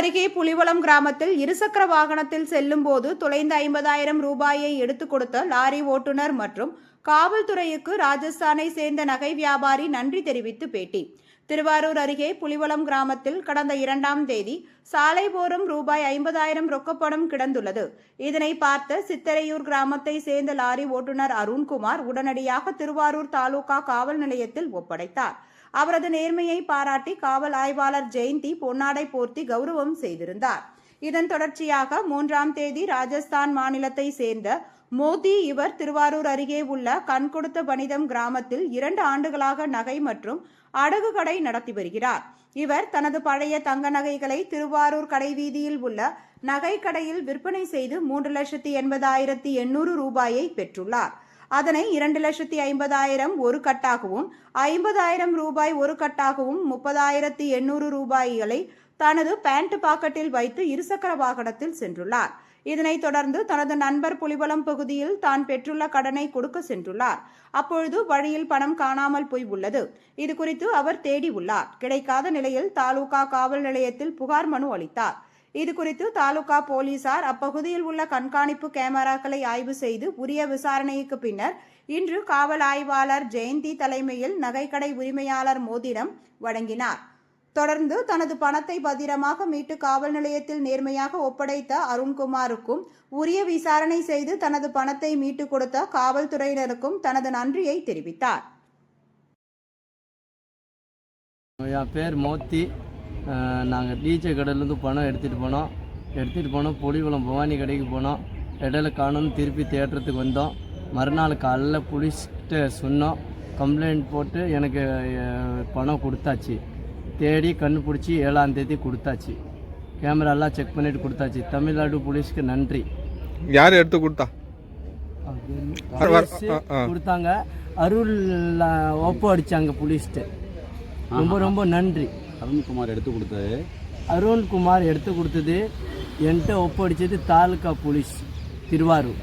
கிராமத்தில் இருசக்கர வாகனத்தில் செல்லும் போது தொலைந்த ஐம்பதாயிரம் ரூபாயை எடுத்துக் கொடுத்த லாரி ஓட்டுநர் மற்றும் காவல்துறைக்கு ராஜஸ்தானை சேர்ந்த நகை வியாபாரி நன்றி தெரிவித்து பேட்டி. திருவாரூர் அருகே புலிவலம் கிராமத்தில் கடந்த இரண்டாம் தேதி சாலைபோரம் ரூபாய் ஐம்பதாயிரம் ரொக்கப்பணம் கிடந்துள்ளது. இதனை பார்த்த சித்தரையூர் கிராமத்தை சேர்ந்த லாரி ஓட்டுநர் அருண்குமார் உடனடியாக திருவாரூர் தாலுகா காவல் நிலையத்தில் ஒப்படைத்தார். அவரது நேர்மையை பாராட்டி காவல் ஆய்வாளர் ஜெயந்தி பொன்னாடை போர்த்தி கௌரவம் செய்திருந்தார். இதன் தொடர்ச்சியாக மூன்றாம் தேதி ராஜஸ்தான் மாநிலத்தை சேர்ந்த மோதி இவர் திருவாரூர் அருகே உள்ள கண்கொடுத்த பணிதம் கிராமத்தில் இரண்டு ஆண்டுகளாக நகை மற்றும் அடகு கடை நடத்தி வருகிறார். இவர் தனது பழைய தங்க நகைகளை திருவாரூர் கடை வீதியில் உள்ள நகை கடையில் விற்பனை செய்து மூன்று லட்சத்தி எண்பதாயிரத்தி எண்ணூறு ரூபாயை பெற்றுள்ளார். அதனை இரண்டு லட்சத்தி ஐம்பதாயிரம் ஒரு கட்டாகவும் ஐம்பதாயிரம் ரூபாய் ஒரு கட்டாகவும் முப்பதாயிரத்தி எண்ணூறு ரூபாய்களை தனது பேண்ட் பாக்கெட்டில் வைத்து இருசக்கர வாகனத்தில் சென்றுள்ளார். இதனைத் தொடர்ந்து தனது நண்பர் புலிவலம் பகுதியில் தான் பெற்றுள்ள கடனை கொடுக்க சென்றுள்ளார். அப்பொழுது வழியில் பணம் காணாமல் போய் உள்ளது. இது குறித்து அவர் தேடி உள்ளார் கிடைக்காத நிலையில் தாலுகா காவல் நிலையத்தில் புகார் மனு அளித்தார். இது குறித்து தாலுகா போலீசார் அப்பகுதியில் உள்ள கண்காணிப்பு கேமராக்களை ஆய்வு செய்து உரிய விசாரணைக்கு பின்னர் இன்று காவல் ஆய்வாளர் ஜெயந்தி தலைமையில் நகைக்கடை உரிமையாளர் மோதிரம் வழங்கினார். தொடர்ந்து தனது பணத்தை பத்திரமாக மீட்டு காவல் நிலையத்தில் நேர்மையாக ஒப்படைத்த அருண்குமாருக்கும் உரிய விசாரணை செய்து தனது பணத்தை மீட்டுக் கொடுத்த காவல்துறையினருக்கும் தனது நன்றியை தெரிவித்தார். என் பேர் மோத்தி. நாங்கள் டிஜே கடையிலேருந்து பணம் எடுத்துகிட்டு போனோம். எடுத்துகிட்டு போனோம். புலிகுளம் பவானி கடைக்கு போனோம். இடையில காணும்னு திருப்பி தேட்டறதுக்கு வந்தோம். மறுநாள் காலைல புலிஸ்கிட்ட சொன்னோம். கம்ப்ளைண்ட் போட்டு எனக்கு பணம் கொடுத்தாச்சு. தேடி கண்டுபிடிச்சி ஏழாம் தேதி கொடுத்தாச்சு. கேமராலாம் செக் பண்ணிட்டு கொடுத்தாச்சு. தமிழ்நாடு போலீஸ்க்கு நன்றி. யார் எடுத்து கொடுத்தா? கொடுத்தாங்க. அருள் ஒப்பு அடிச்சாங்க போலீஸ்ட்டு. ரொம்ப ரொம்ப நன்றி. அருண்குமார் எடுத்து கொடுத்தது. அருண்குமார் எடுத்து கொடுத்தது என்கிட்ட ஒப்படைச்சது தாலுகா போலீஸ் திருவாரூர்.